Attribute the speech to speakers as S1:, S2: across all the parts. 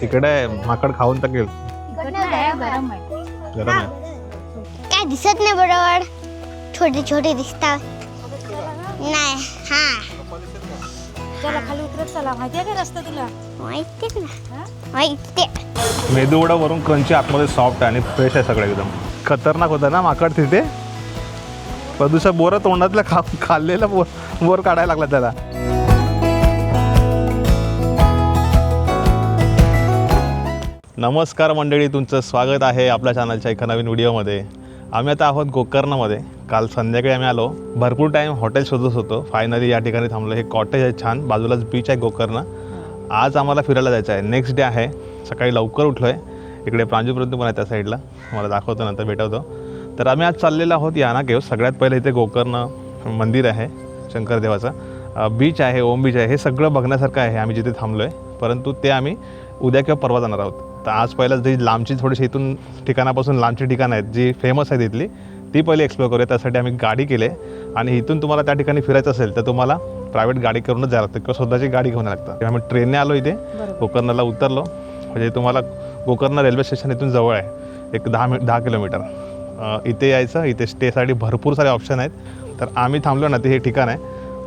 S1: तिकडे? माकड खाऊन टाकेल.
S2: इकडे गरम आहे. काय दिसत नाही बरोबर? छोटे छोटे दिसतात. नाही हा.
S3: चला खाली उतरत चला. माहितीये का रस्ता तुला?
S2: माहितीच ना. माहिती
S1: मेदू वडा वरून क्रंची आतमध्ये सॉफ्ट आहे आणि फ्रेश आहे सगळं एकदम. खतरनाक होतं ना माकड तिथे? प्रदूषण बोरं तोंडातलं खा खाल्लेलं बोर बोर काढायला लागला त्याला. नमस्कार मंडळी तुमचं स्वागत आहे आपल्या चॅनलच्या एका नवीन व्हिडिओमध्ये. आम्ही आता आहोत गोकर्णामध्ये. काल संध्याकाळी आम्ही आलो. भरपूर टाईम हॉटेल शोधत होतो. फायनली या ठिकाणी थांबलो. हे कॉटेज आहे छान. बाजूलाच बीच आहे गोकर्ण. आज आम्हाला फिरायला जायचं आहे. नेक्स्ट डे आहे. सकाळी लवकर उठलो आहे इकडे प्रांजू पण आहे त्या साईडला मला दाखवतो नंतर भेटवतो. तर आम्ही आज चाललेलो आहोत याना केव सगळ्यात पहिले इथे गोकर्ण मंदिर आहे शंकरदेवाचं. बीच आहे ओम बीच आहे. हे सगळं बघण्यासारखं आहे. आम्ही जिथे थांबलो आहे परंतु ते आम्ही उद्या किंवा परवा जाणार आहोत. तर आज पहिलं जी लांबची थोडीशी इथून ठिकाणापासून लांबची ठिकाणं आहेत जी फेमस आहे तिथली ती पहिली एक्सप्लोर करूया. त्यासाठी आम्ही गाडी केली आहे. आणि इथून तुम्हाला त्या ठिकाणी फिरायचं असेल तर तुम्हाला प्रायव्हेट गाडी करूनच जायला लागतं. किंवा स्वतःची गाडी घेऊन लागतं. आम्ही ट्रेनने आलो इथे. गोकर्णाला उतरलो. म्हणजे तुम्हाला गोकर्ण रेल्वे स्टेशन इथून जवळ आहे. एक दहा मि दहा किलोमीटर. इथे यायचं. इथे स्टेसाठी भरपूर सारे ऑप्शन आहेत. तर आम्ही थांबलो ना ते हे ठिकाण आहे.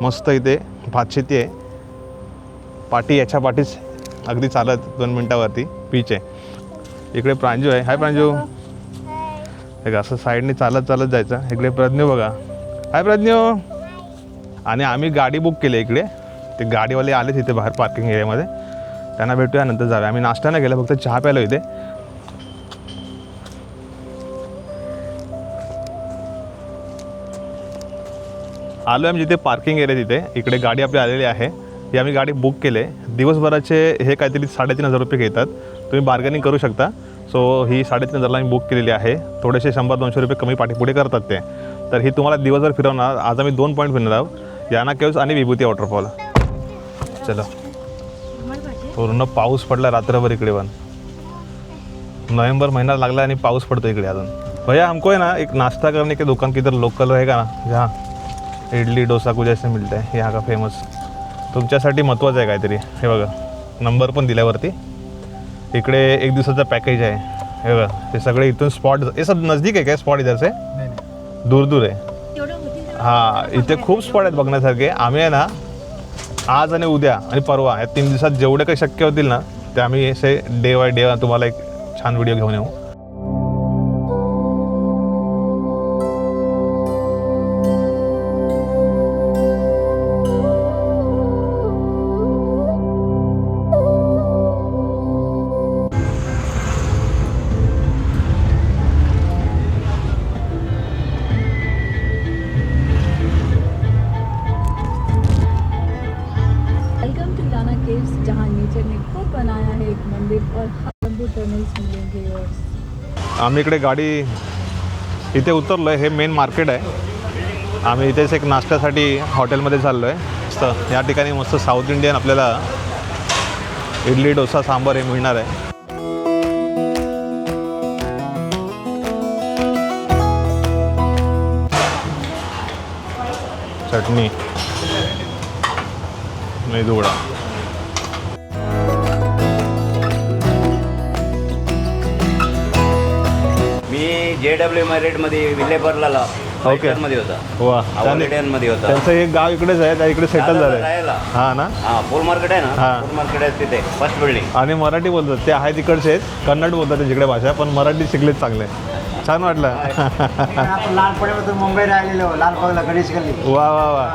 S1: मस्त इथे भातशेती आहे. पाटी याच्या पाठीच अगदी चालत दोन मिनटावरती. बीच आहे. इकडे प्रांजू आहे. हाय प्रांजू. एक असं साईडने चालत चालत जायचं. इकडे प्रज्ञू बघा. हाय प्रज्ञू. आणि आम्ही गाडी बुक केली आहे इकडे. ते गाडीवाले आले तिथे बाहेर पार्किंग एरियामध्ये त्यांना भेटूया नंतर जाऊया. आम्ही नाश्ता नाही केला फक्त चहा प्यालो इथे. आलो आम्ही जिथे पार्किंग एरिया तिथे. इकडे गाडी आपली आलेली आहे. ही आम्ही गाडी बुक केले. दिवसभराचे हे काहीतरी साडेतीन हजार रुपये घेतात. तुम्ही बार्गेनिंग करू शकता. सो ही साडेतीन हजारला आम्ही बुक केलेली आहे. थोडेसे शंभर दोनशे रुपये कमी पाठीपुढे करतात ते. तर ही तुम्हाला दिवसभर फिरवणार. आज आम्ही दोन पॉईंट फिरणार आहोत. याना केव्स आणि विभूती वॉटरफॉल चलो. पूर्ण पाऊस पडला रात्रभर इकडे पण. नोव्हेंबर महिना लागला आणि पाऊस पडतो इकडे अजून. भैया हमको है ना एक नाश्ता करने के दुकान किधर लोकल रहेगा ना? जहाँ इडली डोसा कुछ ऐसे मिलता है. यहाँ का फेमस तुमच्यासाठी महत्त्वाचं आहे काहीतरी. हे बघा नंबर पण दिल्यावरती. इकडे एक दिवसाचा पॅकेज आहे. हे बघा हे सगळे इथून स्पॉट हे सब नजदीक आहे काय स्पॉट इधर से दूर दूर आहे. हा इथे खूप स्पॉट आहेत बघण्यासारखे. आम्ही आहे ना आज आणि उद्या आणि परवा या तीन दिवसात जेवढे काही शक्य होतील ना ते आम्ही असे डे बाय डे तुम्हाला एक छान व्हिडिओ घेऊन येऊ. आम्ही इकडे गाडी इथे उतरलो आहे हे मेन मार्केट आहे. आम्ही इथेच एक नाश्त्यासाठी हॉटेलमध्ये चाललो आहे मस्त या ठिकाणी मस्त साऊथ इंडियन आपल्याला इडली डोसा सांबार हे मिळणार आहे. चटणी मेदूवडा.
S4: जे डब्ल्यू मध्ये विलेबरला
S1: ओके.
S4: मध्ये होता. मध्ये होता.
S1: त्यांचं एक गाव इकडेच आहे त्या इकडे सेटल
S4: राहायला.
S1: हा ना?
S4: हा फुल मार्केट आहे
S1: हा.
S4: ना फुल मार्केट आहे तिथे फर्स्ट बिल्डिंग
S1: आणि मराठी बोलतात ते आहे तिकडचे आहेत. कन्नड बोलतात ते जिकडे भाषा पण मराठी शिकलेच चांगले. छान वाटलं.
S5: आपण लहानपणापासून मुंबई राहिलेलो लालबागला गणेश गल्ली.
S1: वा वा वा.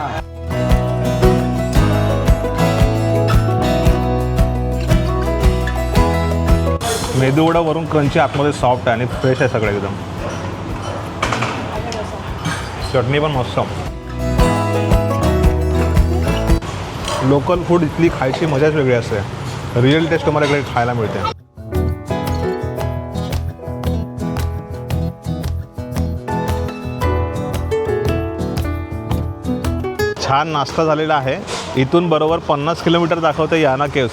S1: मेदूवडा वरून क्रंची आतमध्ये सॉफ्ट आहे आणि फ्रेश आहे सगळं एकदम. चटणी पण मस्त. लोकल फूड इथली खायची मजाच वेगळी असते. रिअल टेस्ट तुम्हाला इकडे खायला मिळते. छान नाश्ता झालेला आहे. इथून बरोबर पन्नास किलोमीटर दाखवते याना केव्स.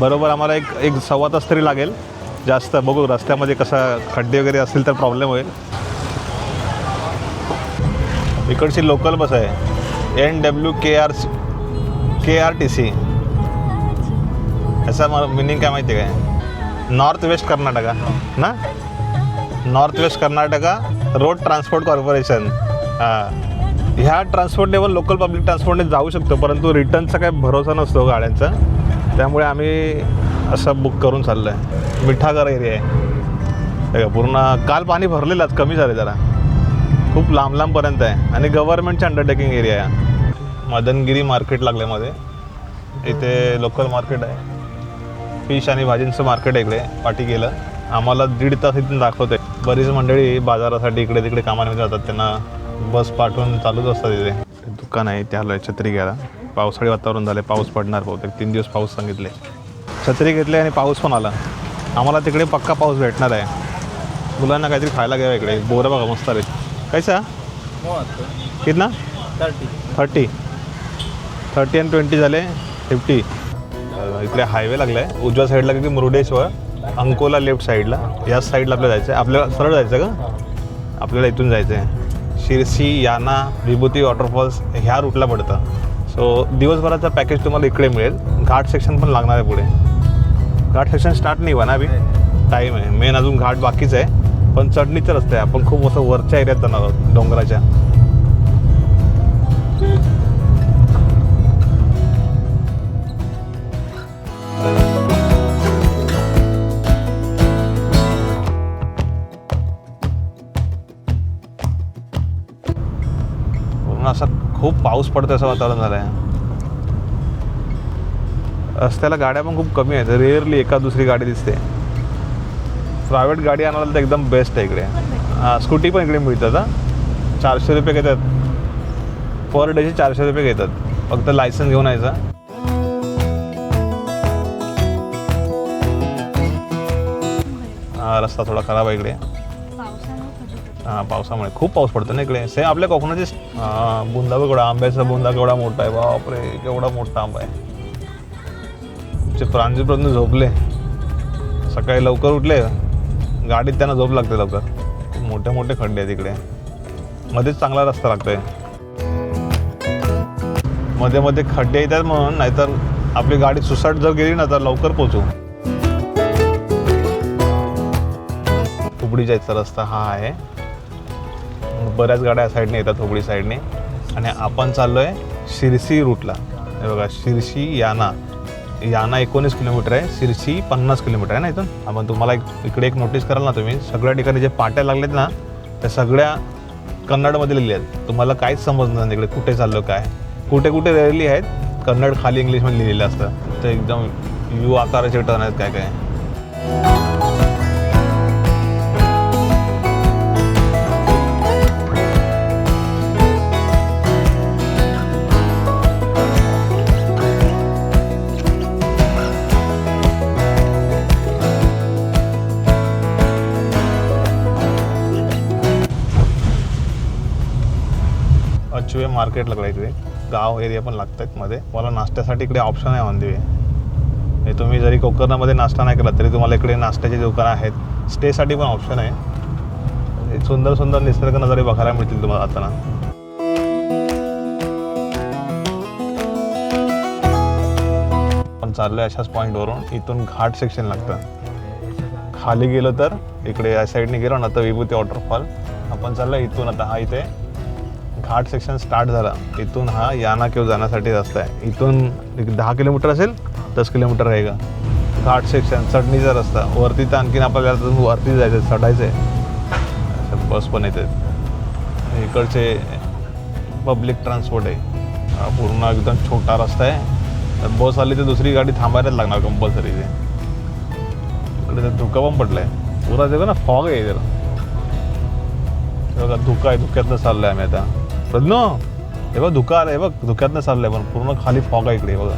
S1: बरोबर आम्हाला एक एक सव्वा तास तरी लागेल. जास्त बघू रस्त्यामध्ये कसा खड्डे वगैरे असतील तर प्रॉब्लेम होईल. इकडची लोकल बस आहे. N W K R C K R T C याचा मला मिनिंग काय माहिती आहे काय? नॉर्थ वेस्ट कर्नाटका ना? North west Karnataka road transport corporation हां. ह्या ट्रान्सपोर्टेबल लोकल पब्लिक ट्रान्सपोर्टने जाऊ शकतो परंतु रिटर्नचा काही भरोसा नसतो गाड्यांचा. त्यामुळे आम्ही असं बुक करून चाललं आहे मिठागर एरिया आहे. का, पूर्ण काल पाणी भरलेलं आज कमी झाले जरा. खूप लांब लांबपर्यंत आहे. आणि गव्हर्नमेंटच्या अंडरटेकिंग एरिया आहे. मदनगिरी मार्केट लागले मध्ये. इथे लोकल मार्केट आहे. फिश आणि भाजींचं मार्केट आहे इकडे पाठी गेलं आम्हाला दीड तास इथून दाखवते बरीच मंडळी बाजारासाठी इकडे तिकडे कामाने जातात. त्यांना बस पाठवून चालूच असतात इथे. दुकान आहे ते आलं छत्री घ्यायला. पावसाळी वातावरण झाले पाऊस पडणार बहुतेक. तीन दिवस पाऊस सांगितले. छत्री घेतली आणि पाऊस पण आला. आम्हाला तिकडे पक्का पाऊस भेटणार आहे. मुलांना काहीतरी खायला घ्यावं इकडे. बोरं बघा मस्त रे कैसा कितना? थर्टी. थर्टी अँड ट्वेंटी झाले फिफ्टी इकडे हायवे लागला आहे उजव्या साईडला किती मुरुडेश्वर अंकोला लेफ्ट साईडला याच साईडला आपल्याला जायचं आहे आपल्याला सरळ जायचं का? आपल्याला इथून जायचं आहे शिरसी याना विभूती वॉटरफॉल्स ह्या रूटला पडतं. सो दिवसभराचं पॅकेज तुम्हाला इकडे मिळेल. घाट सेक्शन पण लागणार आहे पुढे. घाट सेक्शन स्टार्ट नाही व्हा ना अभि टाईम आहे. मेन अजून घाट बाकीच आहे. पण चढणीचं रस्ते आहे आपण खूप असं वरच्या एरियात जाणार आहोत डोंगराच्या. पूर्ण खूप पाऊस पडतो असं वातावरण झालं आहे रस्त्याला गाड्या पण खूप कमी आहेत. रेअरली एका दुसरी गाडी दिसते. प्रायव्हेट गाडी आणायला तर एकदम बेस्ट आहे इकडे. हां स्कूटी पण इकडे मिळतात हां. चारशे रुपये घेतात. पर डेचे चारशे रुपये घेतात. फक्त लायसन्स घेऊन यायचा. हा रस्ता थोडा खराब आहे इकडे. हां पावसामुळे. खूप पाऊस पडतो ना इकडे. सेम आपल्या कोकणाचे हां, बुंदा केवढा आंब्याचा बुंदा केवढा मोठा आहे. बापरे केवढा मोठा आंबा आहे. प्रांजूपर्यंत झोपले. सकाळी लवकर उठले. गाडीत त्यांना झोप लागते लवकर. मोठे मोठे खड्डे आहेत तिकडे मध्येच चांगला रस्ता लागतोय. मध्ये मध्ये खड्डे येतात म्हणून नाहीतर आपली गाडी सुसाट जर गेली ना तर लवकर पोचू हुबळी जायचा रस्ता हा आहे. बऱ्याच गाड्या साईडने येतात हुबळी साईडने. आणि आपण चाललो आहे शिरसी रूटला हे बघा शिरशी याना. याना एकोणीस किलोमीटर आहे शिरसी पन्नास किलोमीटर आहे ना इथून? आपण तुम्हाला एक इकडे एक नोटीस कराल ना तुम्ही. सगळ्या ठिकाणी जे पाट्या लागलेत ना त्या सगळ्या कन्नडमध्ये लिहिल्या आहेत. तुम्हाला काहीच समजणार नाही इकडे कुठे चाललो काय? कुठे कुठे रेली आहेत कन्नड खाली इंग्लिशमध्ये लिहिलेलं असतं. ते एकदम यू आकाराचे टर्न आहेत काय काय. पाचवे मार्केट लागला इकडे गाव एरिया पण लागत आहेत मध्ये. मला नाश्त्यासाठी इकडे ऑप्शन आहे ऑन वे हे तुम्ही जरी कोकणामध्ये नाश्ता नाही केला तरी तुम्हाला इकडे नाश्त्याची दुकानं आहेत. स्टेसाठी पण ऑप्शन आहे. सुंदर सुंदर निसर्ग नजारे बघायला मिळतील तुम्हाला जाताना आपण आहे अशाच पॉईंटवरून इथून घाट सेक्शन लागतं. खाली गेलो तर इकडे या साईडने गेलो ना तर विभूती वॉटरफॉल आपण चाललो इथून आता. हा इथे घाट सेक्शन स्टार्ट झाला. इथून हा याना किंवा जाण्यासाठी रस्ता आहे. इथून एक दहा किलोमीटर असेल दस किलोमीटर आहे का घाट सेक्शन चढणीचा रस्ता. वरती तर आणखीन आपल्याला वरती जायचं आहे, चढायचं आहे बस पण येते. इकडचे पब्लिक ट्रान्सपोर्ट आहे. पूर्ण एकदम छोटा रस्ता आहे. तर बस आली तर दुसरी गाडी थांबायलाच लागणार कंपल्सरी ते इकडे तर धुका पण पडलाय. पुरा ते ना फॉग आहे जरा धुका आहे धुक्यातनं आहे आम्ही आता. प्रज्ञो हे बघ धुका आलं हे बघ धुक्यातनं चाललंय पण पूर्ण खाली फॉग आहे इकडे हे बघा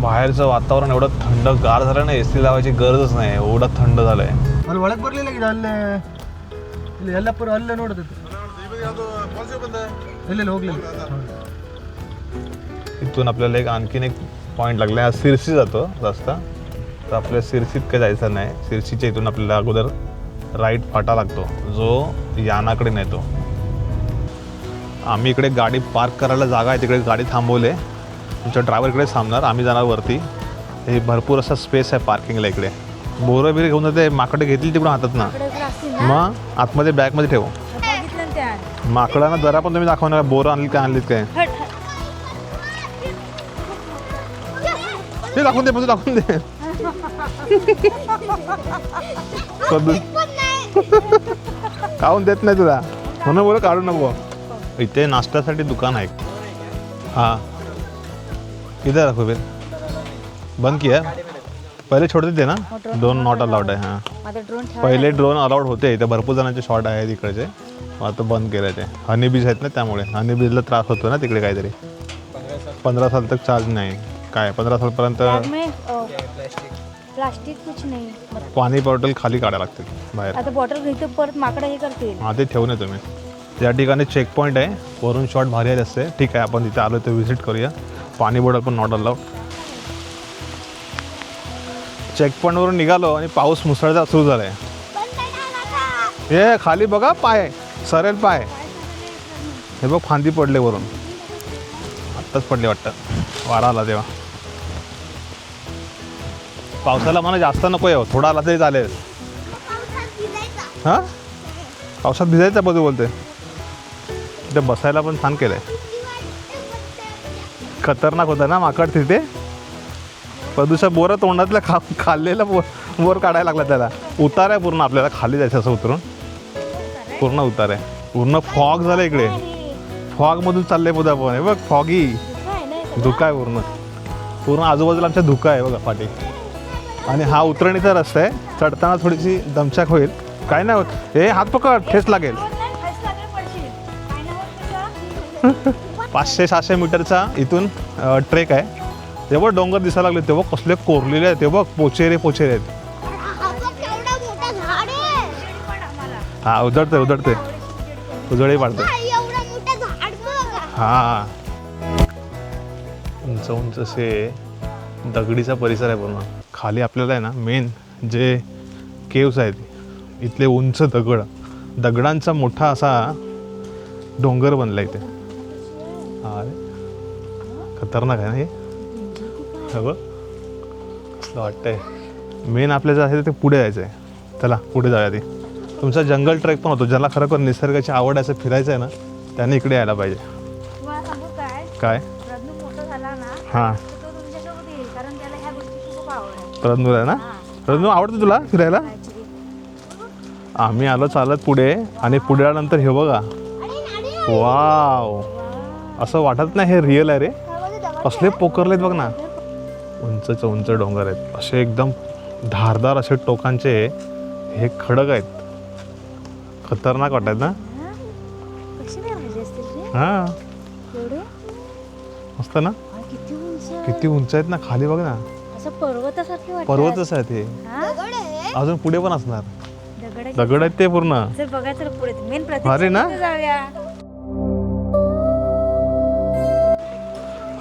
S1: बाहेरचं वातावरण एवढं थंड गार झालं ना एसी लावायची गरजच नाही एवढं थंड झालंय
S5: ಅಲ್ಲಿ ಒಳಗೆ ಬರ್ಲಿಲ್ಲ ಈಗ ಅಲ್ಲೇ ಇಲ್ಲಿ ಎಲ್ಲಪ್ಪರು ಅಲ್ಲೇ ನೋಡ್ತಿತ್ತು ಇಲ್ಲ ಹೋಗ್ಲಿಲ್ಲ
S1: इथून आपल्याला एक आणखीन एक पॉईंट लागला हा सिरसी जातो रस्ता तर आपल्या सिरसीत काय जायचं नाही सिरसीच्या इथून आपल्याला अगोदर राईट फाटा लागतो जो यानाकडे नेतो आम्ही इकडे गाडी पार्क करायला जागा आहे तिकडे गाडी थांबवले तुमच्या ड्रायव्हर इकडे थांबणार आम्ही जाणार वरती हे भरपूर असा स्पेस आहे पार्किंगला इकडे बोरं बिरं घेऊन जाते माकडे घेतली तिकडून हातात ना
S3: इकडे जर असतील ना
S1: मग आतमध्ये बॅगमध्ये ठेव
S3: बघितलं ना त्या
S1: माकडांना जरा पण तुम्ही दाखवणार बोरं आणली काय आणलीत काय?
S3: हट हट.
S1: ते दाखवून दे म्हणजे दाखवून दे. काढून देत नाही तुला. म्हणून बोल काढू नको. इथे नाश्त्यासाठी दुकान आहे. हाँ. इधर रखो फिर. बंद किया. पहिले छोड़ते थे ना? ड्रोन नॉट अलाउड आहे हां.
S3: माझा ड्रोन ठेवा
S1: पहिले ड्रोन अलाउड होते. इथे भरपूर जणांचे शॉट आहेत इकडचे. आता बंद केले ते. हनी बीज आहेत ना त्यामुळे. हनी बीजला त्रास होतो ना तिकडे काहीतरी. पंधरा साल तक चार्ज नाही. काय पंधरा सालपर्यंत
S3: बैग में अ, प्लास्टिक कुछ नहीं. मतलब
S1: पाणी बॉटल खाली काढायला लागतील बाहेर.
S3: आता बॉटल घेतो परत माकडं हे करतील.
S1: हां ते ठेवून तुम्ही. या ठिकाणी चेक पॉईंट आहे. वरून शॉट भारी आहे असते ठीक आहे आपण तिथे आलो तर व्हिजिट करूया. पाणी बॉटल पण नॉट अलाउड चेकपॉईंटवरून निघालो आणि पाऊस मुसळधार सुरू झाला आहे हे खाली बघा पाय. सरेल पाय. हे बघ फांदी पडले वरून. आत्ताच पडले वाटतं. वारा आला तेव्हा. पावसाला मला जास्त नको आहे हो. थोडा आला तरी चालेल. हां? पावसात भिजायचं बघू बोलते तिथे बसायला पण छान केलंय. खतरनाक होतं ना माकड तिथे? प्रदूषण बोरं तोंडातलं खा खाल्लेलं बोर बोर काढायला लागला त्याला. उतार आहे पूर्ण आपल्याला. खाली जायचं असं उतरून. पूर्ण उतार आहे. पूर्ण फॉग झालं इकडे. फॉगमधून चाललंय पुढे आपण हे बघ फॉगी. धुका आहे पूर्ण. पूर्ण आजूबाजूला आमच्या धुका आहे बघा पाठी. आणि हा उतरणीचा रस्ता आहे. चढताना थोडीशी दमछाक होईल. काय नाही होत. हे हात पकड ठेच लागेल. पाचशे सहाशे मीटरचा इथून ट्रेक आहे. तेव्हा डोंगर दिसायला लागले तेव्हा कसले कोरलेले आहेत. तेव्हा पोचेरे पोचेरे आहेत.
S2: हा
S1: उधळते उधळते उजळी पाडते
S2: हा,
S1: हा. उंच उंच असे दगडीचा परिसर आहे पूर्ण. खाली आपल्याला आहे ना मेन जे केव्स आहेत इथले उंच दगड दगडांचा मोठा असा डोंगर बनला इथे. हा अरे. खतरनाक आहे ना हे? हे बघ. कसलं वाटतंय. मेन आपल्या जे आहे ते पुढे जायचं आहे चला पुढे जाऊया ते तुमचा जंगल ट्रेक पण होतो ज्याला खरोखर निसर्गाची आवड आहे असं फिरायचं आहे ना त्याने इकडे यायला पाहिजे.
S3: तुम्हाला सांगू काय?
S1: काय?
S3: रत्नू मोठा झाला ना
S1: हां.
S3: तर तो तुमच्यासोबत येईल कारण त्याला ह्या गोष्टीची खूप आवड
S1: आहे. ना? रत्नू आवडतं तुला फिरायला? आम्ही आलो चालत पुढे आणि पुढे आल्यानंतर हे बघा. वाव. असं वाटत नाही हे रिअल आहे रे. कसले पोकरलेत बघ ना. उंचच उंच डोंगर आहेत. असे एकदम धारदार असे टोकांचे हे खडक आहेत. खतरनाक वाटत ना? हां? मस्त ना?
S3: किती उंच?
S1: आहेत ना? खाली बघ ना.
S3: असं पर्वतासारखे वाटत
S1: पर्वतच आहेत हे
S3: हा
S1: अजून पुढे पण असणार.
S3: दगड आहे.
S1: आहेत ते पूर्ण. अरे ना?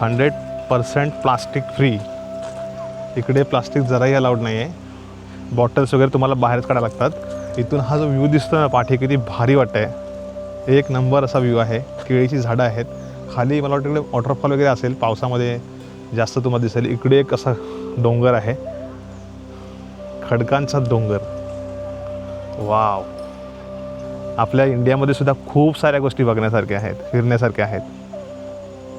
S1: Hundred percent plastic free. इकडे प्लास्टिक जराही अलाउड नाही आहे बॉटल्स वगैरे तुम्हाला बाहेरच काढायला लागतात. इथून हा जो व्ह्यू दिसतो ना पाठी किती भारी वाटतंय. एक नंबर असा व्ह्यू आहे. केळीची झाडं आहेत. खाली मला वाटतं इकडे वॉटरफॉल वगैरे असेल पावसामध्ये जास्त तुम्हाला दिसेल. इकडे एक असा डोंगर आहे. खडकांचा डोंगर. वाव. आपल्या इंडियामध्ये सुद्धा खूप साऱ्या गोष्टी बघण्यासारख्या आहेत फिरण्यासारख्या आहेत.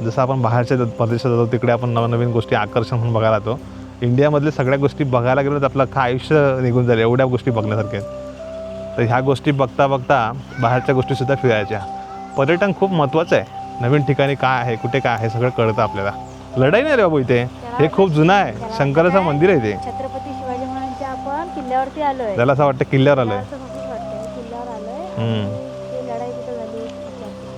S1: जसं आपण बाहेरच्या प्रदेशात परदेशात जातो तिकडे आपण नवनवीन गोष्टी आकर्षण म्हणून बघायला जातो. इंडियामधल्या सगळ्या गोष्टी बघायला गेलं तर आपलं काय आयुष्य निघून जाईल एवढ्या गोष्टी बघण्यासारख्या आहेत. तर ह्या गोष्टी बघता बघता बाहेरच्या गोष्टीसुद्धा फिरायच्या. पर्यटन खूप महत्त्वाचं आहे. नवीन ठिकाणी काय आहे कुठे काय आहे सगळं कळतं आपल्याला. लढाई नाही रे बाबू इथे. हे खूप जुनं आहे. शंकराचं मंदिर आहे ते.
S3: छत्रपती शिवाजी महाराजांच्या आपण किल्ल्यावरती आलोय.
S1: त्याला असं वाटतं किल्ल्यावर
S3: आलोय.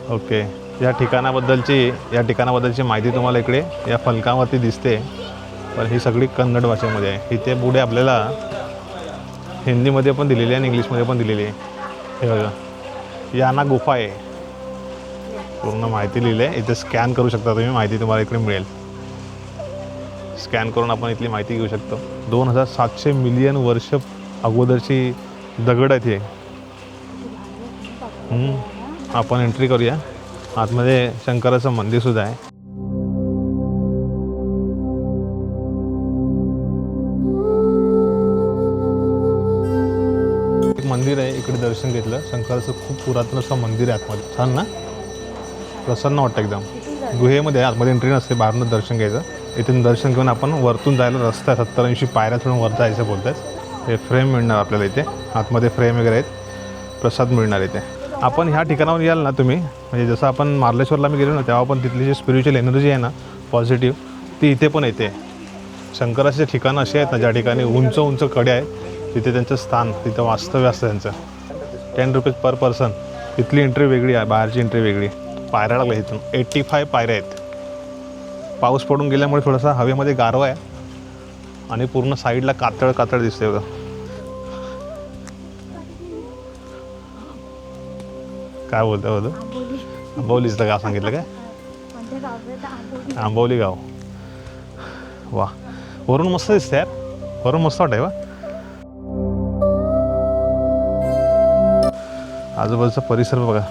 S1: ओके. या ठिकाणाबद्दलची या ठिकाणाबद्दलची माहिती तुम्हाला इकडे या फलकावरती दिसते. पण ही सगळी कन्नड भाषेमध्ये आहे. इथे पुढे आपल्याला हिंदीमध्ये पण दिलेली आहे आणि इंग्लिशमध्ये पण दिलेली आहे. हे बघा. याना गुफा आहे. पूर्ण माहिती लिहिली आहे इथे स्कॅन करू शकता तुम्ही. माहिती तुम्हाला इकडे मिळेल. स्कॅन करून आपण इथली माहिती घेऊ शकतो. दोन हजार सातशे मिलियन वर्ष अगोदरची दगड आहेत हे. आपण एंट्री करूया. आतमध्ये शंकराचं मंदिरसुद्धा आहे. इकडे दर्शन घेतलं. शंकराचं खूप पुरातन असं मंदिर आहे आतमध्ये. छान ना? प्रसन्न वाटतं एकदम. गुहेमध्ये आतमध्ये एंट्री नसते बाहेरून दर्शन घ्यायचं. इथून दर्शन घेऊन आपण वरतून जायला रस्ता आहे सत्तर ऐंशी पायऱ्या सोडून वर जायचं बोलतात हे फ्रेम मिळणार आपल्याला इथे. आतमध्ये फ्रेम वगैरे आहेत. प्रसाद मिळणार इथे. आपण ह्या ठिकाणावर याल ना तुम्ही म्हणजे जसं आपण मार्लेश्वरला मी गेलो ना तेव्हा पण तिथली जी स्पिरिच्युअल एनर्जी आहे ना पॉझिटिव्ह ती इथे पण येते. शंकराचे ठिकाणं असे आहेत ना ज्या ठिकाणी उंच उंच कडे आहेत तिथे त्यांचं स्थान तिथं वास्तव्य असतं त्यांचं. टेन रुपीज पर पर्सन इथली एंट्री वेगळी आहे बाहेरची एंट्री वेगळी. पायऱ्या लागल्या इथून. एट्टी फाय पायऱ्या आहेत. पाऊस पडून गेल्यामुळे थोडासा हवेमध्ये गारवा आहे. आणि पूर्ण साईडला कातळ कातळ दिसते बघा. काय बोलतं बोलतो आंबवलीचं गाव सांगितलं काय? आंबवली गाव. वा. वरून मस्त दिसते यार. वरून मस्त वाटाय वा आजूबाजूचा परिसर बघा.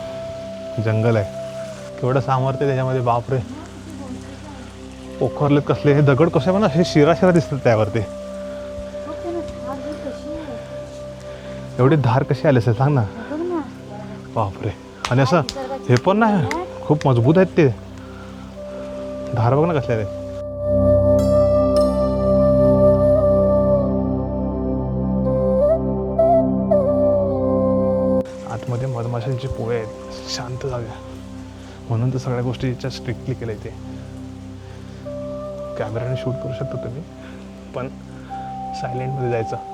S1: जंगल आहे. केवढं सामर्थ्य त्याच्यामध्ये बापरे. पोखरले कसले हे दगड कसे पण हे शिरा शिरा दिसतात त्यावरती. एवढी धार कशी आली असेल सांग ना. बापरे. आणि असं हे पण नाही खूप मजबूत आहेत ते. धार बघ ना कसल्या आहेत मधमाशांचे पोळे आहेत. शांत जागा. म्हणून तर सगळ्या गोष्टीच्या स्ट्रिक्टली केल्या इथे. कॅमेराने शूट करू शकता तुम्ही पण सायलेंटमध्ये जायचं.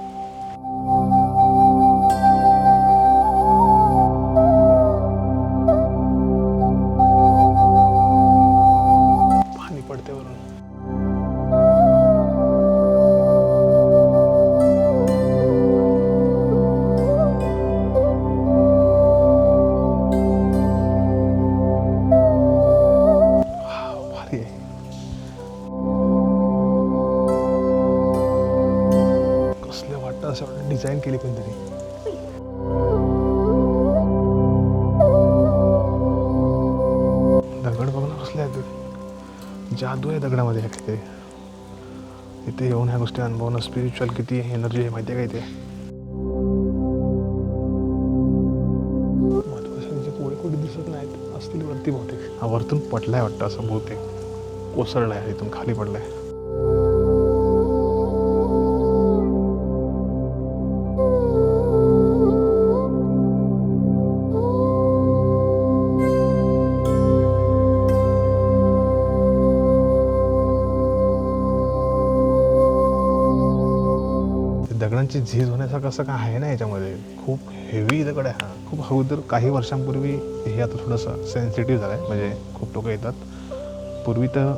S1: आहे दगडामध्ये आहे काहीतरी इथे येऊन ह्या गोष्टी अनुभवणं स्पिरिच्युअल किती एनर्जी आहे माहिती आहे का इथे? दिसत नाहीत असतील वरती बहुतेक. हा वरतून पडलाय वाटतं असं बहुतेक. कोसळलाय इथून खाली पडलाय. दगडांची झीज होण्याचा कसं काय आहे ना याच्यामध्ये? खूप हेवी दगड आहे हा. खूप अगोदर काही वर्षांपूर्वी हे आता थोडंसं सेन्सिटिव्ह झालं आहे म्हणजे खूप लोक येतात. पूर्वी तर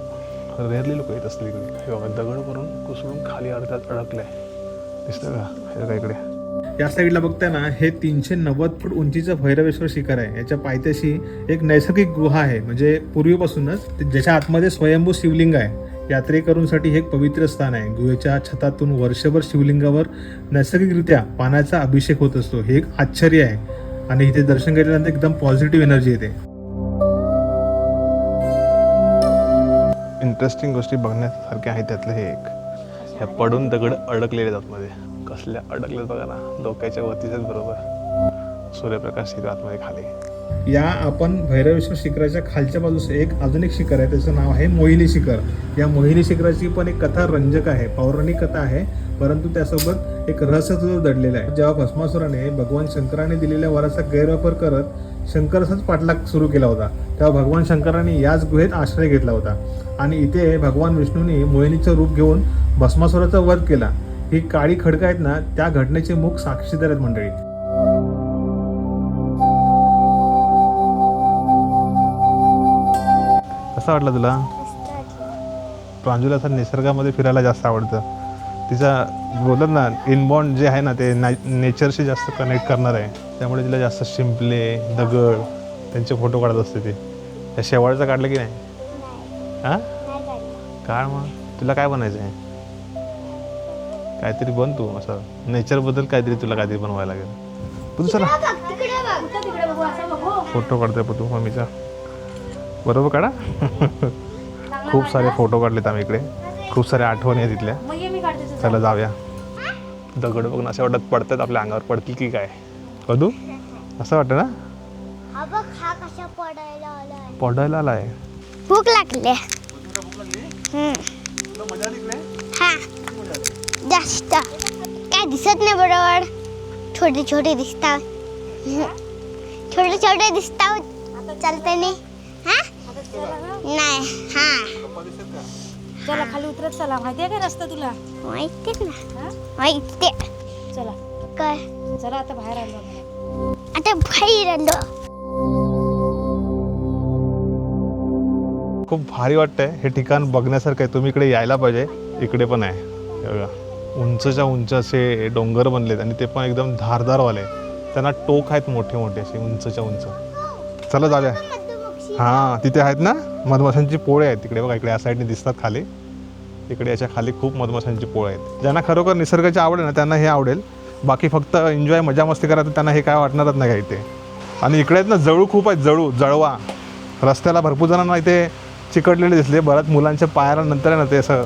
S1: रेअरली लोक येत असतील इकडे. हे बघा दगड करून कुसळून खाली अर्ध्यात अडकलं आहे दिसतं का? हे बघा इकडे. या साईडला बघताय ना हे तीनशे नव्वद फूट उंचीचं भैरवेश्वर शिखर आहे. याच्या पायथ्याशी एक नैसर्गिक गुहा आहे. म्हणजे पूर्वीपासूनच ज्याच्या आतमध्ये स्वयंभू शिवलिंग आहे. यात्रेकरूंसाठी हे एक पवित्र स्थान आहे. गुहेच्या छतातून वर्षभर शिवलिंगावर नैसर्गिकरित्या पाण्याचा अभिषेक होत असतो. हे एक आश्चर्य आहे. आणि इथे दर्शन घेतल्यानंतर एकदम पॉझिटिव्ह एनर्जी येते. इंटरेस्टिंग गोष्टी बघण्यासारख्या आहेत त्यातलं हे एक. ह्या पडून दगड अडकलेले जात मध्ये कसल्या अडकले बघा ना. डोक्याच्या वतीच बरोबर. सूर्यप्रकाश येतो आतमध्ये खाली. या आपण भैरवेश्वर शिखराच्या खालच्या बाजूस एक अजून एक शिखर आहे त्याचं नाव आहे मोहिनी शिखर. या मोहिनी शिखराची पण एक कथा रंजक आहे पौराणिक कथा आहे परंतु त्यासोबत एक रहस्य सुद्धा दडलेलं आहे. जेव्हा भस्मासुराने भगवान शंकराने दिलेल्या वराचा गैरवापर करत शंकरचाच पाठलाग सुरू केला होता तेव्हा भगवान शंकराने याच गुहेत आश्रय घेतला होता. आणि इथे भगवान विष्णूंनी मोहिनीचं रूप घेऊन भस्मासुराचा वध केला. ही काळी खडकं आहेत ना त्या घटनेचे मुख साक्षीदार आहेत मंडळी. कसं वाटलं तुला? प्रांजुलाचा निसर्गामध्ये फिरायला जास्त आवडतं. तिचा बोलत ना इनबॉन्ड जे आहे ना ते नॅ नेचरशी जास्त कनेक्ट करणार आहे. त्यामुळे तिला जास्त शिंपले दगड त्यांचे फोटो काढत असते ते. त्या शेवाळचं काढलं की नाही? हां? काढ मग. तुला काय बनायचं आहे काहीतरी बन तू असं. नेचरबद्दल काहीतरी तुला काहीतरी बनवायला लागेल. पुढे चला.
S3: असं
S1: फोटो काढतोय पुतू मम्मीचा. बरोबर काढा. खूप सारे फोटो काढलेत आम्ही इकडे. खूप साऱ्या आठवणी आहेत तिथल्या
S3: मग ये मी काढते तुझं.
S1: चला जाऊया. दगड बघून असे वाटत पडतात आपल्या अंगावर. पडतील की काय? कदू असं वाटतं ना?
S2: हा हा पडायला आलाय.
S1: पडायला आलाय.
S2: भूक लागली. हा. जास्त. काय दिसत नाही बरोबर. छोटे छोटे दिसतात. छोटे छोटे दिसतात. चालताना हा नाही हा
S3: चला खाली उतरत चला. माहितीये का रस्ता तुला?
S2: माहिती ना.
S3: हा?
S2: माहिती
S3: चला.
S2: काय?
S3: चला आता बाहेर आलो. आम्ही.
S2: आता बाहेर आलो.
S1: खूप भारी वाटतंय. हे ठिकाण बघण्यासारखं आहे. तुम्ही इकडे यायला पाहिजे. इकडे पण आहे. हे बघा. उंचच्या उंच असे डोंगर बनलेत आणि ते पण एकदम धारदारवाले त्यांना टोक आहेत मोठे मोठे असे उंचच्या उंच. चला जाऊया. हां तिथे आहेत ना मधमाशांची पोळे आहेत तिकडे बघा इकडे या साईडने दिसतात खाली. इकडे याच्या खाली खूप मधमाशांची पोळे आहेत. ज्यांना खरोखर निसर्गाची आवड आहे ना त्यांना हे आवडेल. बाकी फक्त एन्जॉय मजा मस्ती करायचं त्यांना हे काय वाटणारच नाही काही इथे आणि इकडे आहेत ना जळू खूप आहेत जळू जळवा. रस्त्याला भरपूर जणांना इथे चिकटलेले दिसले बऱ्याच मुलांच्या पायाला नंतर ना ते असं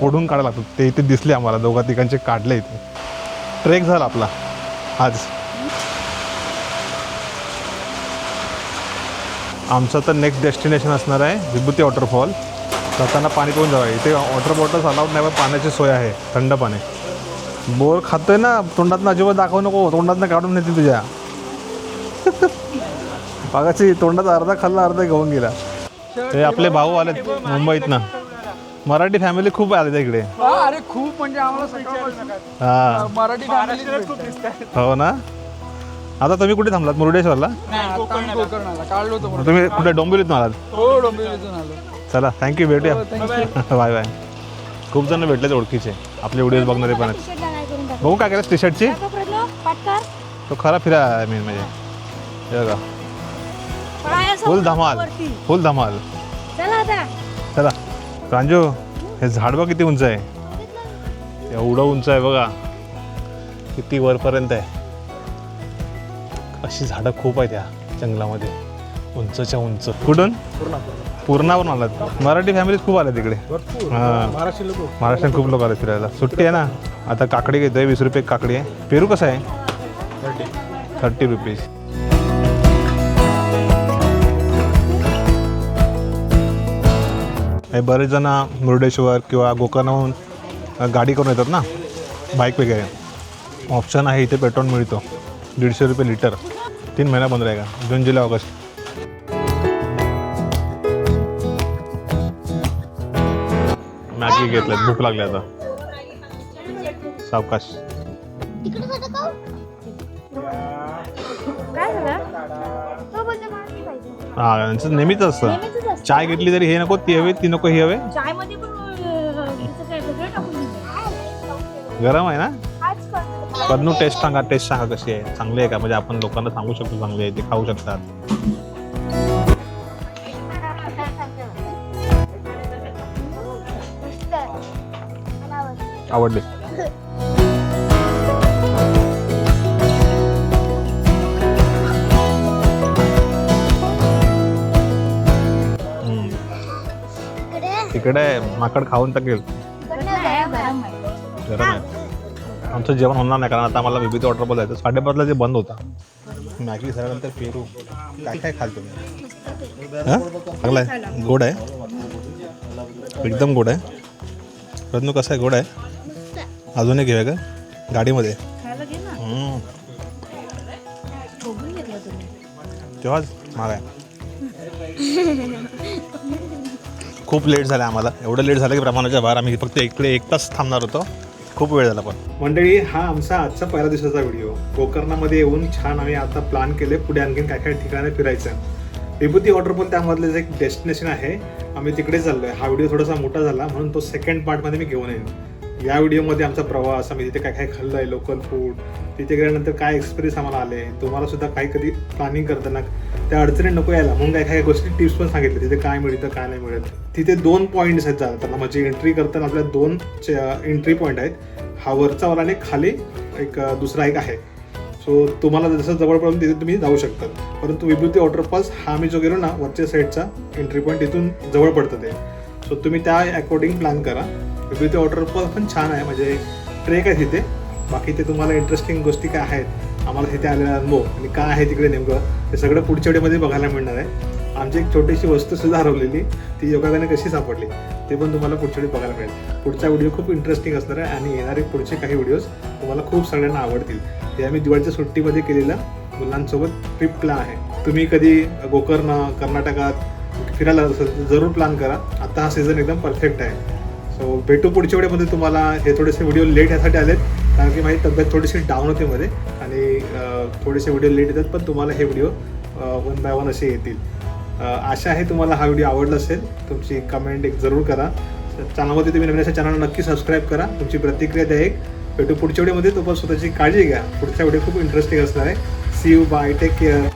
S1: ओढून काढायला लागतात. ते इथे दिसले आम्हाला दोघा तिघांचे काढले इथे. ट्रेक झाला आपला. आज. आमचं तर नेक्स्ट डेस्टिनेशन असणार आहे विभूती वॉटरफॉल जाताना पाणी पिऊन जावं इथे वॉटर बॉटल्स अलाउड नाही पण पाण्याची सोय आहे थंड पाणी. बोर खातोय ना तोंडातनं अजिबात दाखवू नको तोंडातनं काढून नेते तुझ्या. मागाची तोंडात अर्धा खाल्ला अर्धा घेऊन गेला. हे आपले भाऊ आलेत मुंबईत ना मराठी फॅमिली खूप आले इकडे.
S5: अरे खूप म्हणजे आम्हाला
S1: हा.
S5: मराठी
S1: हो ना? आता तुम्ही कुठे थांबलात? मुरुडेश्वरला?
S5: कोकण कोकणाला. काढलो होतो
S1: तुम्ही कुठे डोंबिवलीत आलात
S5: हो डोंबिवलीतून आलो.
S1: चला थँक्यू भेटूया. बाय बाय खूप जण भेटलेत ओळखीचे. आपले व्हिडिओज बघणारे पण आहेत.
S3: टी-शर्टला काय करून टाक
S1: बघू काय केलं टी शर्टची
S3: टाका प्रयत्न पाटकार
S1: तो खरा फिरा मेन म्हणजे. हे बघा. फुल धमाल. फुल धमाल.
S3: चला आता
S1: चला. प्रांजू हे झाड बघ किती उंच आहे. एवढं उंच आहे बघा. किती वरपर्यंत आहे. अशी झाडं खूप आहेत या जंगलामध्ये. उंचच्या उंच. कुठून? पूर्णावरून आलात. मराठी फॅमिलीज खूप आल्या तिकडे. हां. महाराष्ट्रात खूप लोक आले फिरायला. सुट्टी आहे ना? आता काकडी घेतोय वीस रुपये काकडी आहे. पेरू कसं आहे? थर्टी. रुपीज. बरेच जण मुर्डेश्वर किंवा गोकर्णाहून गाडी करून येतात ना? बाईक वगैरे. ऑप्शन आहे इथे पेट्रोल मिळतो. दीडशे रुपये लिटर. तीन महिना बंद का जून जुलै ऑगस्ट मॅगी घेतल्यात भूक लागली आता. सावकाश.
S3: पाहिजे.
S1: हा यांचं नेहमीच असतं. चाय घेतली तरी हे नको ती हवे ती नको ही हवे. गरम आहे ना? कदनू टेस्ट सांगा टेस्ट सांगा कशी आहे? चांगली आहे का? म्हणजे आपण लोकांना सांगू शकतो चांगली आहे ते खाऊ शकतात.
S2: आवडलं.
S1: तिकडे माकड खाऊन टाकेल
S2: गरम
S3: आहे.
S1: आमचं जेवण होणार नाही कारण आता आम्हाला विविध वॉटरफॉल जायचं साडेपाचला जे बंद होता मॅगी झाल्यानंतर पेरू काय काय खाल तुम्ही? हां? चांगला आहे. गोड आहे? एकदम गोड आहे. रत्नू कसं आहे? गोड आहे? अजून एक घेऊया का? गाडीमध्ये. तेव्हाच माग आहे खूप लेट झालं आम्हाला. एवढं लेट झालं की प्रमाणाच्या बाहेर आम्ही फक्त इकडे एक तास थांबणार होतो. खूप वेळ झाला पण. मंडळी हा आमचा आजचा पहिला दिवसाचा व्हिडिओ. गोकर्णामध्ये येऊन छान आम्ही आता प्लॅन केले पुढे आणखीन काय काय ठिकाणी फिरायचं. विभूती हॉटेल पण त्यामधलेच एक डेस्टिनेशन आहे आम्ही तिकडे चाललोय. हा व्हिडिओ थोडासा मोठा झाला म्हणून तो सेकंड पार्टमध्ये मी घेऊन येईन. या व्हिडिओमध्ये आमचा प्रवास आम्ही तिथे काय काय खाल्लं आहे लोकल फूड तिथे गेल्यानंतर काय एक्सपिरियन्स आम्हाला आले तुम्हाला सुद्धा काही कधी प्लॅनिंग करताना त्या अडचणी नको यायला. म्हणून काय काय गोष्टी टिप्स पण सांगितले तिथे काय मिळतं काय नाही मिळत. तिथे दोन पॉईंट्स आहेत जाताना म्हणजे एंट्री करताना आपल्या दोन एंट्री पॉईंट आहेत. हा वरचा वाला आणि खाली एक दुसरा एक आहे. सो तुम्हाला जसं जवळ पडेल तिथे तुम्ही जाऊ शकता परंतु विभूती वॉटरफॉल्स हा मी जो गेलो ना वरच्या साईडचा एंट्री पॉईंट तिथून जवळ पडतं ते. सो तुम्ही त्या अकॉर्डिंग प्लॅन करा. विभूती वॉटरफॉल पण छान आहे. म्हणजे ट्रेक आहे तिथे. बाकी ते तुम्हाला इंटरेस्टिंग गोष्टी काय आहेत आम्हाला तिथे आलेला अनुभव आणि काय आहे तिकडे नेमकं ते सगळं पुढच्या वेळेमध्ये बघायला मिळणार आहे. आमची एक छोटीशी वस्तू सुद्धा हरवलेली ती योगाने कशी सापडली ते पण तुम्हाला पुढच्या वेळी बघायला मिळेल. पुढचा व्हिडिओ खूप इंटरेस्टिंग असणार आहे आणि येणारे पुढचे काही व्हिडिओज तुम्हाला खूप सगळ्यांना आवडतील. हे आम्ही दिवाळीच्या सुट्टीमध्ये केलेलं मुलांसोबत ट्रिप प्लॅन आहे. तुम्ही कधी गोकर्ण कर्नाटकात फिरायला असेल तर जरूर प्लॅन करा. आता हा सीझन एकदम परफेक्ट आहे. सो भेटू पुढच्या वेळेमध्ये तुम्हाला. हे थोडेसे व्हिडिओ लेट यासाठी आलेत कारण की माझी तब्येत थोडीशी डाऊन होते मध्ये. आणि थोडेसे व्हिडिओ लेट येतात पण तुम्हाला हे व्हिडिओ वन बाय वन असे येतील. आशा आहे तुम्हाला हा व्हिडिओ आवडला असेल तुमची कमेंट एक जरूर करा. चॅनलमध्ये तुम्ही नवीन अशा चॅनल नक्की सबस्क्राईब करा. तुमची प्रतिक्रिया द्या एक. भेटू पुढच्या व्हिडिओमध्ये तोपर्यंत स्वतःची काळजी घ्या. पुढचा व्हिडिओ खूप इंटरेस्टिंग असणार आहे. See you bye take care